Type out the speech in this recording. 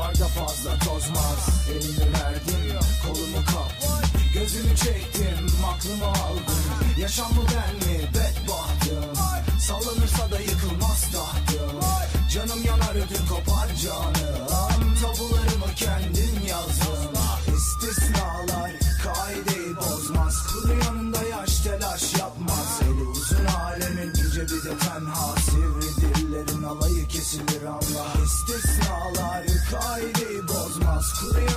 fazla tozmaz. Elimi verdim kolumu kaptım Gözümü çektim aklımı aldım Yaşam mı ben mi? Bedbahtım. Sallanırsa da yıkılmaz tahtım. Canım yanar ödüm kopar canım. Tabularımı kendim yazdım İstisnalar kaideyi bozmaz. Kuru bozmaz